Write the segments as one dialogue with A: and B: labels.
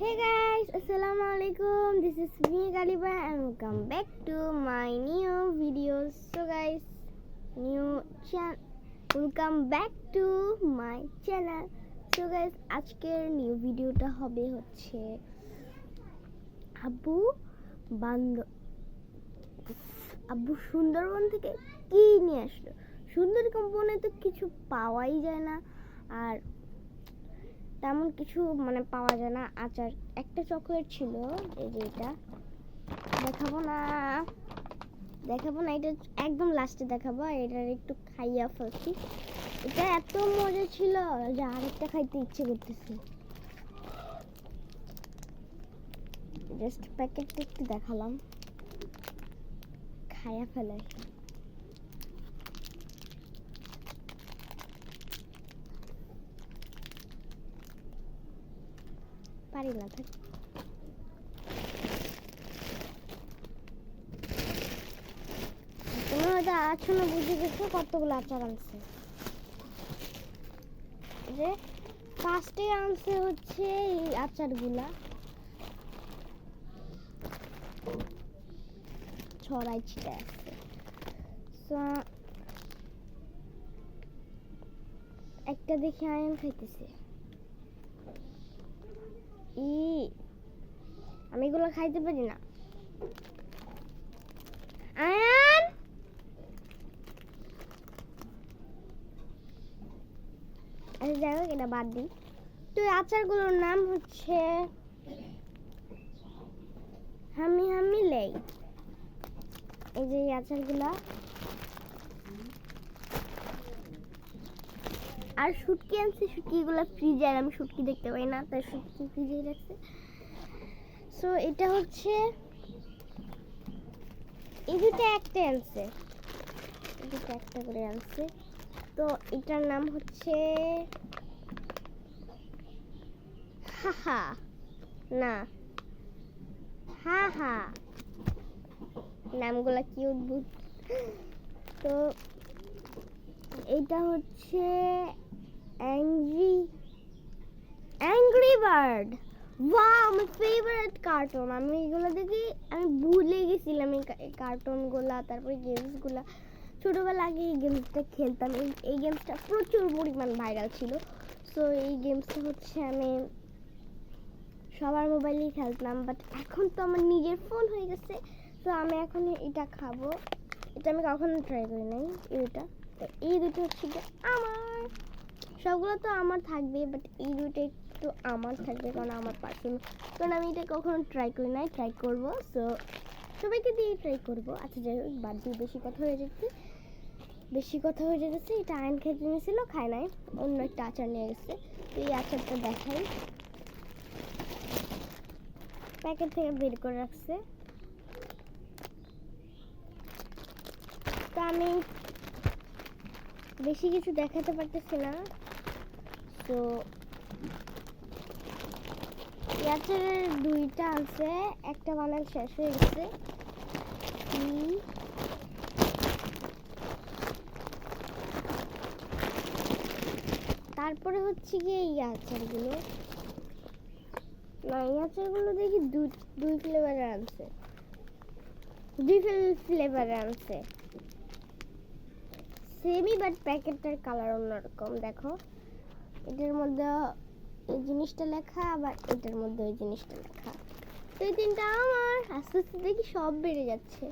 A: Hey guys, Assalamu alaikum. This is me Galiba and welcome back to my new videos. So guys, new channel. Welcome back to my channel. So guys, আজকের new ভিডিওটা হবে হচ্ছে আব্বু বান্দ আব্বু সুন্দরবন থেকে কি নিয়ে আসলো সুন্দরবনে তো কিছু পাওয়াই যায় না আর তেমন কিছু মানে পাওয়া যায় না, আচার। একটা চকলেট ছিল, এই যে এটা। দেখাবো না। দেখাবো না, এটা একদম লাস্টে দেখাবো এটার একটু খাইয়া ফেলছি এটা এত মজা ছিল যে আরেকটা খাইতে ইচ্ছে করতেছে। জাস্ট প্যাকেটটা একটু দেখালাম। খাইয়া ফেলে। পারি না, থাক। তুমি হয়তো আছো না বুঝে গেছো কতগুলো আচার আনছে। যে ফার্স্টে আনছে হচ্ছে এই আচারগুলা। ছড়াই ছিটে আছে। একটা দেখে আয়ন খাইতেছে। আমি এগুলো খাইতে পারি না। আয়ান! আচ্ছা যাই হোক, এটা বাদ তো আচারগুলোর নাম হচ্ছে হামি হামি লেই। এই যে আচারগুলা। আর শুটকি আনছি, শুটকিগুলো ফ্রিজে, আর আমি শুটকি দেখতে পাই না, তাই শুটকি ফ্রিজে রাখছে। সো এটা হচ্ছে এই দুটো একটা আনছে। দুটো একটা করে আনছে। তো এটার নাম হচ্ছে হাহা। না। হা হা নামগুলা কি অদ্ভুত। তো এটা হচ্ছে অ্যাংরি অ্যাংরি বার্ড। ওয়াও আমার ফেভারিট কার্টুন আমি এগুলো দেখি আমি ভুলে গেছিলাম এই কার্টুনগুলা তারপরে গেমসগুলা ছোটোবেলা আগে এই গেমসটা খেলতাম। এই এই গেমসটা প্রচুর পরিমাণ ভাইরাল ছিল। সো এই গেমসটা হচ্ছে আমি সবার মোবাইলেই খেলতাম। বাট এখন তো আমার নিজের ফোন হয়ে গেছে। তো আমি এখন এটা খাব। এটা আমি কখনো ট্রাই করি নাই এইটা তো এই দুটো হচ্ছে আমার। সবগুলো তো আমার থাকবে বাট এই দুটো একটু আমার থাকবে কারণ আমার পার্সোনাল কারণ আমি এটা কখনো ট্রাই করি নাই ট্রাই করব। সো সবাইকে দিয়ে ট্রাই করব। আচ্ছা যাই হোক, বাদ দিয়ে বেশি কথা হয়ে যাচ্ছে। বেশি কথা হয়ে যেতেছে এটা আইন খেতে নিয়েছিল খায় নাই। অন্য একটা আচার নিয়ে গেছে। তো এই আচারটা দেখাই। প্যাকেট থেকে বের করে রাখছে। তো আমি বেশি কিছু দেখাতে পারতেছি না। তো এয়ারটেলের দুইটা আছে, একটা বানান শেষ হয়ে গেছে। তারপরে হচ্ছে গিয়ে এই আচারগুলো। না, এই আচারগুলো দেখি দুই দুই ফ্লেভারের আনছে। দুই ফ্লেভারের আনছে। সেমই বাট প্যাকেটটার কালার অন্যরকম, দেখো। এটার মধ্যে এই জিনিসটা লেখা, আবার এটার মধ্যে ওই জিনিসটা লেখা। তো এই তিনটা আমার, আস্তে আস্তে দেখি সব বেড়ে যাচ্ছে।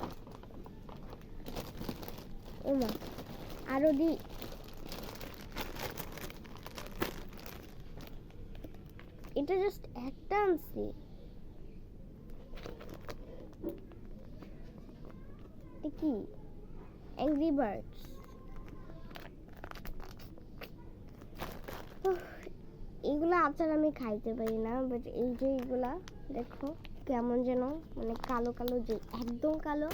A: ওমা আরও দি। এটা জাস্ট একটা আনছি। কি? অ্যাংরি বার্ডস এইগুলো আচার আমি খাইতে পারি না বাট এই যে এইগুলা দেখো কেমন যেন মানে কালো কালো যে, একদম কালো,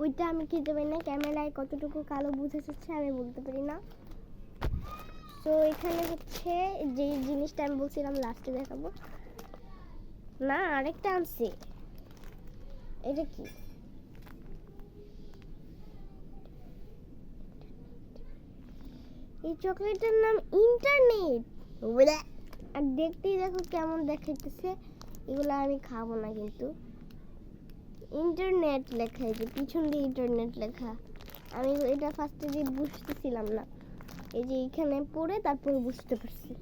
A: ওইটা আমি খেতে পারি না। ক্যামেরায় কতটুকু কালো বুঝে যাচ্ছে আমি বলতে পারি না। তো এখানে হচ্ছে যে জিনিসটা আমি বলছিলাম লাস্টে দেখাবো। না, আরেকটা আনছি। এটা কি? এই চকলেটের নাম ইন্টারনেট। আর দেখতেই দেখো কেমন দেখাইতেছে। এগুলো আমি খাব না কিন্তু। ইন্টারনেট লেখা এই যে, পিছন দিয়ে ইন্টারনেট লেখা। আমি এটা ফার্স্টে দিয়ে বুঝতেছিলাম না। এই যে এইখানে পড়ে তারপরে বুঝতে পারছি।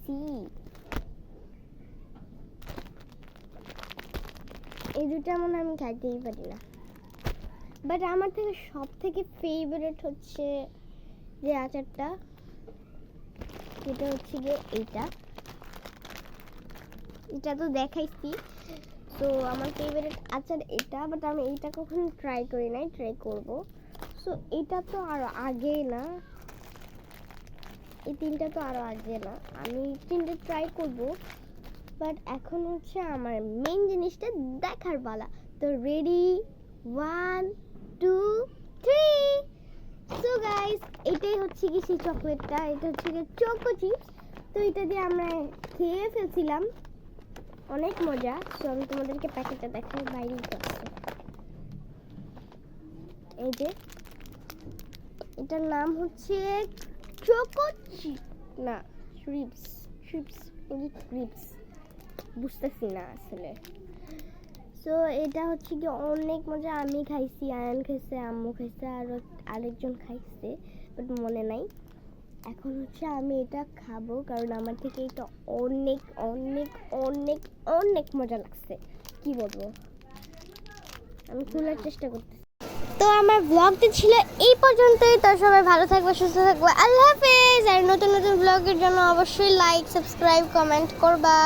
A: সি এই দুটা মনে আমি খাইতেই পারি না। বাট আমার থেকে সব থেকে ফেভারিট হচ্ছে যে আচারটা। যেটা হচ্ছে গিয়ে এইটা। এটা তো দেখাইছি। তো আমার ফেভারিট আচার এটা বাট আমি এইটা কখনো ট্রাই করি নাই ট্রাই করব। সো এটা তো আরও আগে না। এই তিনটা তো আরও আগে না। আমি তিনটে ট্রাই করব বাট এখন হচ্ছে আমার মেইন জিনিসটা দেখার পালা। তো ready one two three so guys এটাই হচ্ছে কি সেই চকলেটটা? এটা হচ্ছে কি চোকো চিপস তো এটা দিয়ে আমরা খেয়ে ফেলছিলাম। অনেক মজা। তো আমি তোমাদেরকে প্যাকেটটা দেখাই বাইরেই তো এই যে, এটার নাম হচ্ছে চোকো চিপ না শ্রিপস শ্রিপস বুঝতেছি না আসলে। সো এটা হচ্ছে কি অনেক মজা। আমি খাইছি, আয়ান খাইছে, আম্মু খাইছে, আর আরেকজন খাইছে বাট মনে নাই। এখন হচ্ছে আমি এটা খাব, কারণ আমার থেকে এটা অনেক অনেক অনেক অনেক মজা লাগছে। কি বলব? আমি খোলার চেষ্টা করতেছি। তো আমার ব্লগটি ছিল এই পর্যন্তই। তো সবাই ভালো থাকবে, সুস্থ থাকবে। আল্লাহ হাফেজ। আর নতুন নতুন ব্লগের জন্য অবশ্যই লাইক সাবস্ক্রাইব কমেন্ট করবা।